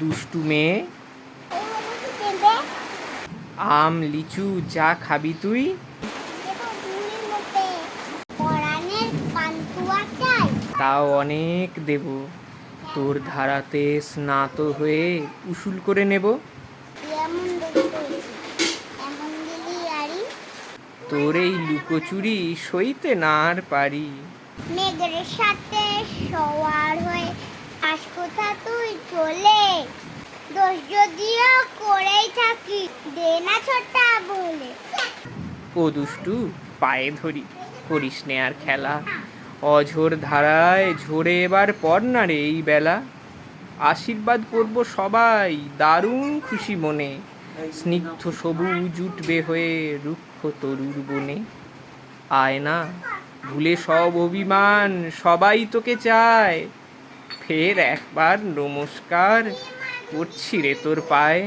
দুষ্টু মেয়ে। আম, লিচু, যা খাবি তুই। তাও অনেক দেব। তোর ধারাতে স্নাত হয়ে উসুল করে নেব। তোর এই লুকোচুরি সইতে না আর পারি। মেঘের সাথে সওয়ার হয়ে আস কোথা তুই চলে বলে ও দুষ্টু, পায়ে ধরি, করিস নে আর খেলা। অঝোর ধারায় ঝরে এবার পর না রে এই বেলা। আশীর্বাদ করব সবাই, দারুণ খুশি মনে। স্নিগ্ধ সবুজ উঠবে হয়ে রুক্ষ তরুর বনে। আয় না, ভুলে সব অভিমান, সবাই তোকে চায়। ফের একবার নমস্কার করছি রে তোর পায়ে?